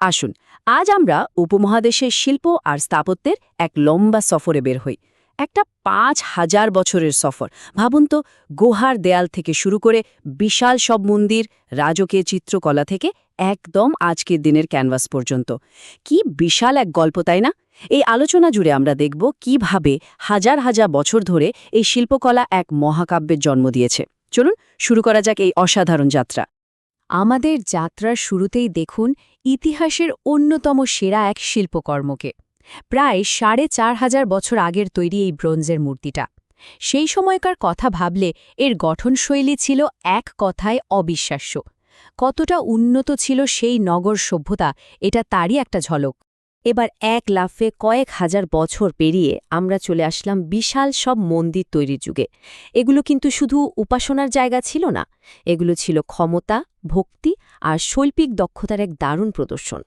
আসুন, আজ আমরা উপমহাদেশের শিল্প আর স্থাপত্যের এক লম্বা সফরে বের হই। একটা পাঁচ হাজার বছরের সফর। ভাবুন তো, গুহার দেয়াল থেকে শুরু করে বিশাল সব মন্দির, রাজকীয় চিত্রকলা থেকে একদম আজকের দিনের ক্যানভাস পর্যন্ত। কি বিশাল এক গল্প, তাই না? এই আলোচনা জুড়ে আমরা দেখব কীভাবে হাজার হাজার বছর ধরে এই শিল্পকলা এক মহাকাব্যের জন্ম দিয়েছে। চলুন, শুরু করা যাক এই অসাধারণ যাত্রা। আমাদের যাত্রার শুরুতেই দেখুন ইতিহাসের অন্যতম সেরা এক শিল্পকর্মকে। প্রায় সাড়ে চার হাজার বছর আগের তৈরি এই ব্রোঞ্জের মূর্তিটা। সেই সময়কার কথা ভাবলে এর গঠনশৈলী ছিল এক কথায় অবিশ্বাস্য। কতটা উন্নত ছিল সেই নগর সভ্যতা, এটা তারই একটা ঝলক। এবার এক লাফে কয়েক হাজার বছর পেরিয়ে আমরা চলে আসলাম বিশাল সব মন্দির তৈরির যুগে। এগুলো কিন্তু শুধু উপাসনার জায়গা ছিল না, এগুলো ছিল ক্ষমতা, ভক্তি আর শৈল্পিক দক্ষতার এক দারুণ প্রদর্শন।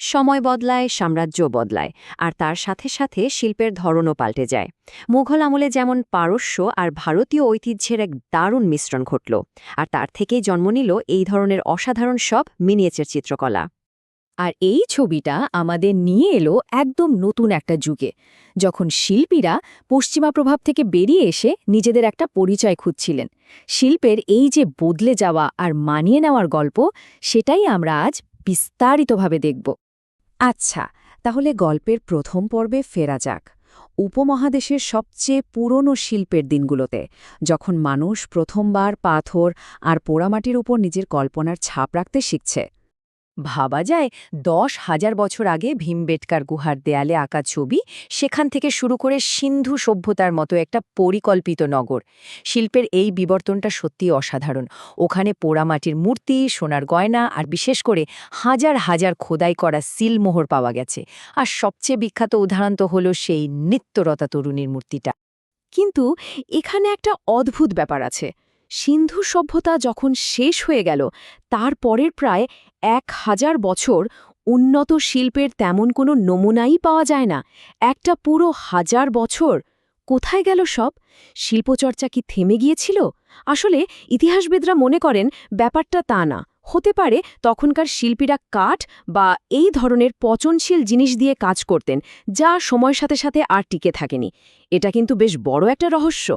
সময় বদলায়, সাম্রাজ্য বদলায়, আর তার সাথে সাথে শিল্পের ধরনও পাল্টে যায়। মুঘল আমলে যেমন পারস্য আর ভারতীয় ঐতিহ্যের এক দারুণ মিশ্রণ ঘটল, আর তার থেকেই জন্ম নিল এই ধরনের অসাধারণ সব মিনিয়েচার চিত্রকলা। আর এই ছবিটা আমাদের নিয়ে এলো একদম নতুন একটা যুগে। যখন শিল্পীরা পশ্চিমা প্রভাব থেকে বেরিয়ে এসে নিজেদের একটা পরিচয় খুঁজছিলেন। শিল্পের এই যে বদলে যাওয়া আর মানিয়ে নেওয়ার গল্প, সেটাই আমরা আজ বিস্তারিতভাবে দেখব। আচ্ছা তাহলে গল্পের প্রথম পর্বে ফেরা যাক। উপমহাদেশের সবচেয়ে পুরনো শিল্পের দিনগুলোতে, যখন মানুষ প্রথমবার পাথর আর পোড়ামাটির উপর নিজের কল্পনার ছাপ রাখতে শিখছে। ভাবা যায় দশ হাজার বছর আগে ভীমবেটকার গুহার দেয়ালে আঁকা ছবি সেখান থেকে শুরু করে সিন্ধু সভ্যতার মতো একটা পরিকল্পিত নগর। শিল্পের এই বিবর্তনটা সত্যি অসাধারণ। ওখানে পোড়ামাটির মূর্তি, সোনার গয়না আর বিশেষ করে হাজার হাজার খোদাই করা সিলমোহর পাওয়া গেছে। আর সবচেয়ে বিখ্যাত উদাহরণ তো হল সেই নিত্যরতা তরুণীর মূর্তিটা। কিন্তু এখানে একটা অদ্ভুত ব্যাপার আছে। সিন্ধু সভ্যতা যখন শেষ হয়ে গেল, তার পরের প্রায় এক হাজার বছর উন্নত শিল্পের তেমন কোনো নমুনাই পাওয়া যায় না। একটা পুরো হাজার বছর কোথায় গেল সব? শিল্পচর্চা কি থেমে গিয়েছিল? আসলে ইতিহাসবিদরা মনে করেন ব্যাপারটা তা না। হতে পারে তখনকার শিল্পীরা কাঠ বা এই ধরনের পচনশীল জিনিস দিয়ে কাজ করতেন, যা সময়ের সাথে সাথে আর টিকে থাকেনি। এটা কিন্তু বেশ বড় একটা রহস্য।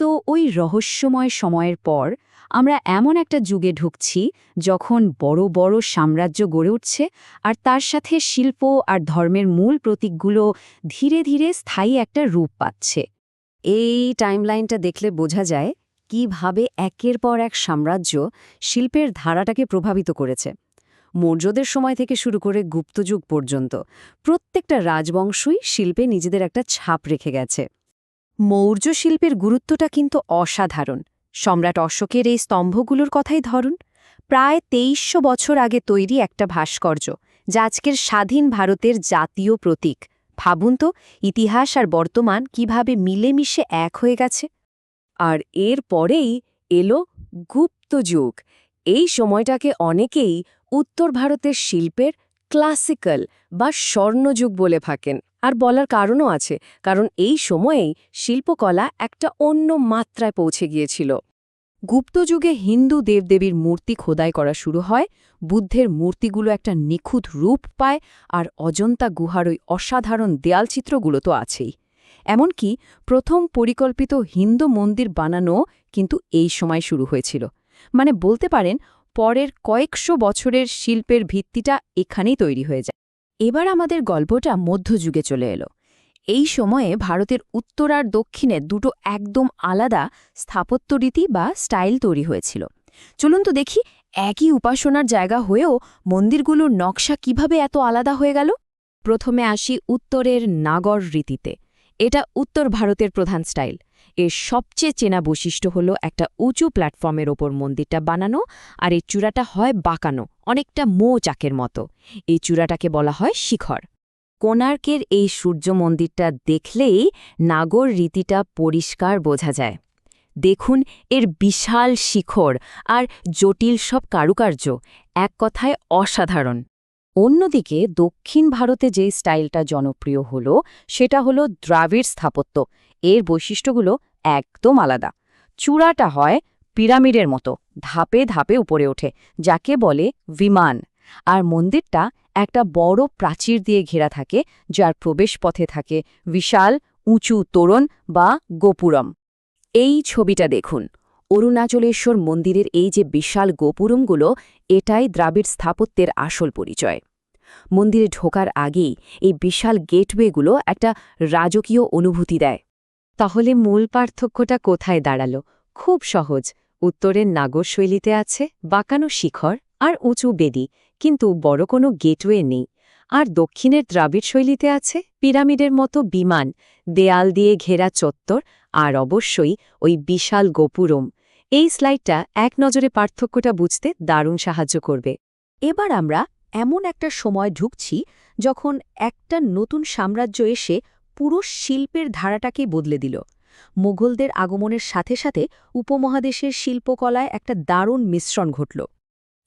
তো ওই রহস্যময় সময়ের পর আমরা এমন একটা যুগে ঢুকছি যখন বড় বড় সাম্রাজ্য গড়ে উঠছে আর তার সাথে শিল্প আর ধর্মের মূল প্রতীকগুলো ধীরে ধীরে স্থায়ী একটা রূপ পাচ্ছে। এই টাইমলাইনটা দেখলে বোঝা যায় কীভাবে একের পর এক সাম্রাজ্য শিল্পের ধারাটাকে প্রভাবিত করেছে। মৌর্যদের সময় থেকে শুরু করে গুপ্তযুগ পর্যন্ত প্রত্যেকটা রাজবংশই শিল্পে নিজেদের একটা ছাপ রেখে গেছে। মৌর্য শিল্পের গুরুত্বটা কিন্তু অসাধারণ। সম্রাট অশোকের এই স্তম্ভগুলোর কথাই ধরুন। প্রায় তেইশশো বছর আগে তৈরি একটা ভাস্কর্য, যা আজকের স্বাধীন ভারতের জাতীয় প্রতীক। ভাবুন তো, ইতিহাস আর বর্তমান কীভাবে মিলেমিশে এক হয়ে গেছে। আর এর পরেই এলো গুপ্ত যুগ। এই সময়টাকে অনেকেই উত্তর ভারতের শিল্পের ক্লাসিক্যাল বা স্বর্ণযুগ বলে থাকেন। আর বলার কারণও আছে, কারণ এই সময়েই শিল্পকলা একটা অন্য মাত্রায় পৌঁছে গিয়েছিল। গুপ্তযুগে হিন্দু দেবদেবীর মূর্তি খোদাই করা শুরু হয়, বুদ্ধের মূর্তিগুলো একটা নিখুঁত রূপ পায়, আর অজন্তা গুহার ওই অসাধারণ দেয়ালচিত্রগুলো তো আছেই। এমনকি প্রথম পরিকল্পিত হিন্দু মন্দির বানানো কিন্তু এই সময় শুরু হয়েছিল। মানে বলতে পারেন, পরের কয়েকশো বছরের শিল্পের ভিত্তিটা এখানেই তৈরি হয়ে যায়। এবার আমাদের গল্পটা মধ্যযুগে চলে এলো। এই সময়ে ভারতের উত্তর আর দক্ষিণে দুটো একদম আলাদা স্থাপত্যরীতি বা স্টাইল তৈরি হয়েছিল। চলুন তো দেখি একই উপাসনার জায়গা হয়েও মন্দিরগুলোর নকশা কীভাবে এত আলাদা হয়ে গেল? প্রথমে আসি উত্তরের নাগর রীতিতে। এটা উত্তর ভারতের প্রধান স্টাইল। এর সবচেয়ে চেনা বৈশিষ্ট্য হল একটা উঁচু প্ল্যাটফর্মের ওপর মন্দিরটা বানানো আর এই চূড়াটা হয় বাঁকানো, অনেকটা মো চাকের মতো। এই চূড়াটাকে বলা হয় শিখর। কোণার্কের এই সূর্য মন্দিরটা দেখলেই নাগর রীতিটা পরিষ্কার বোঝা যায়। দেখুন, এর বিশাল শিখর আর জটিল সব কারুকার্য, এক কথায় অসাধারণ। অন্যদিকে দক্ষিণ ভারতে যে স্টাইলটা জনপ্রিয় হল, সেটা হলো দ্রাবিড় স্থাপত্য। এর বৈশিষ্ট্যগুলো একদম আলাদা। চূড়াটা হয় পিরামিডের মতো, ধাপে ধাপে উপরে ওঠে, যাকে বলে বিমান। আর মন্দিরটা একটা বড় প্রাচীর দিয়ে ঘেরা থাকে, যার প্রবেশপথে থাকে বিশাল, উঁচু তোরণ বা গোপুরম। এই ছবিটা দেখুন। অরুণাচলেশ্বর মন্দিরের এই যে বিশাল গোপুরমগুলো, এটাই দ্রাবিড় স্থাপত্যের আসল পরিচয়। মন্দিরে ঢোকার আগেই এই বিশাল গেটওয়েগুলো একটা রাজকীয় অনুভূতি দেয়। তাহলে মূল পার্থক্যটা কোথায় দাঁড়াল? খুব সহজ। উত্তরের নাগর শৈলীতে আছে বাঁকানো শিখর আর উঁচু বেদি, কিন্তু বড় কোনো গেটওয়ে নেই। আর দক্ষিণের দ্রাবিড় শৈলীতে আছে পিরামিডের মতো বিমান, দেয়াল দিয়ে ঘেরা চত্বর আর অবশ্যই ওই বিশাল গোপুরম এই স্লাইডটা এক নজরে পার্থক্যটা বুঝতে দারুণ সাহায্য করবে। এবার আমরা এমন একটা সময় ঢুকছি যখন একটা নতুন সাম্রাজ্য এসে পুরো শিল্পের ধারাটাকেই বদলে দিল। মুঘলদের আগমনের সাথে সাথে উপমহাদেশের শিল্পকলায় একটা দারুণ মিশ্রণ ঘটল।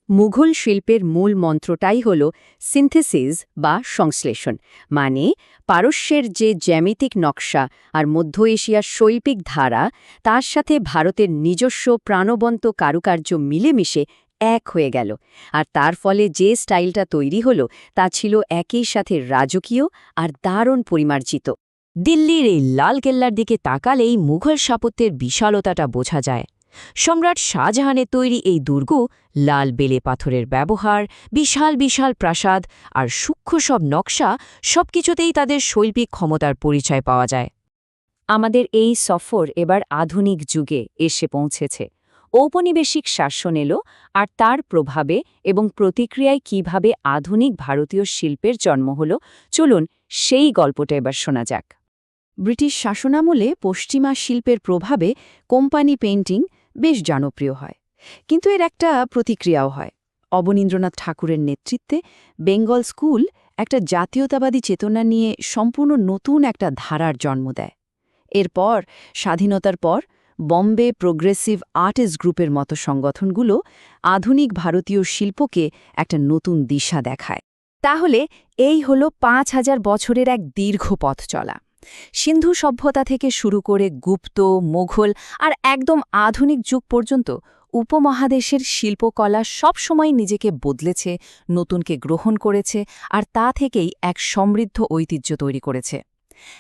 মুঘল শিল্পের মূল মন্ত্রটাই হল সিনথেসিস বা সংশ্লেষণ মানে পারস্যের যে জ্যামিতিক নকশা আর মধ্য এশিয়ার শৈল্পিক ধারা, তার সাথে ভারতের নিজস্ব প্রাণবন্ত কারুকার্য মিলেমিশে এক হয়ে গেল। আর তার ফলে যে স্টাইলটা তৈরি হল, তা ছিল একই সাথে রাজকীয় আর দারুণ পরিমার্জিত। দিল্লির এই লালকেল্লার দিকে তাকালেই মুঘল স্থাপত্যের বিশালতাটা বোঝা যায়। সম্রাট শাহজাহানের তৈরি এই দুর্গ, লাল বেলে পাথরের ব্যবহার, বিশাল বিশাল প্রাসাদ আর সূক্ষ্ম সব নকশা, সবকিছুতেই তাদের শৈল্পিক ক্ষমতার পরিচয় পাওয়া যায়। আমাদের এই সফর এবার আধুনিক যুগে এসে পৌঁছেছে। ঔপনিবেশিক শাসন এলো আর তার প্রভাবে এবং প্রতিক্রিয়ায় কীভাবে আধুনিক ভারতীয় শিল্পের জন্ম হল, চলুন সেই গল্পটা এবার শোনা যাক। ব্রিটিশ শাসনামলে পশ্চিমা শিল্পের প্রভাবে কোম্পানি পেইন্টিং বেশ জনপ্রিয় হয়, কিন্তু এর একটা প্রতিক্রিয়াও হয়। অবনীন্দ্রনাথ ঠাকুরের নেতৃত্বে বেঙ্গল স্কুল একটা জাতীয়তাবাদী চেতনা নিয়ে সম্পূর্ণ নতুন একটা ধারার জন্ম দেয়। এরপর, স্বাধীনতার পর বম্বে প্রোগ্রেসিভ আর্টিস্ট গ্রুপের মতো সংগঠনগুলো আধুনিক ভারতীয় শিল্পকে একটা নতুন দিশা দেখায়। তাহলে এই হল পাঁচ হাজার বছরের এক দীর্ঘ পথ চলা। সিন্ধু সভ্যতা থেকে শুরু করে গুপ্ত, মোঘল আর একদম আধুনিক যুগ পর্যন্ত উপমহাদেশের শিল্পকলা সবসময় নিজেকে বদলেছে, নতুনকে গ্রহণ করেছে আর তা থেকেই এক সমৃদ্ধ ঐতিহ্য তৈরি করেছে।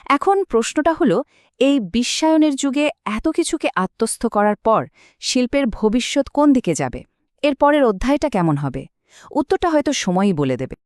এখন প্রশ্নটা হলো, এই বিশ্বায়নের যুগে এত কিছুকে আত্মস্থ করার পর শিল্পের ভবিষ্যৎ কোন দিকে যাবে? এর পরের অধ্যায়টা কেমন হবে? উত্তরটা হয়তো সময়ই বলে দেবে।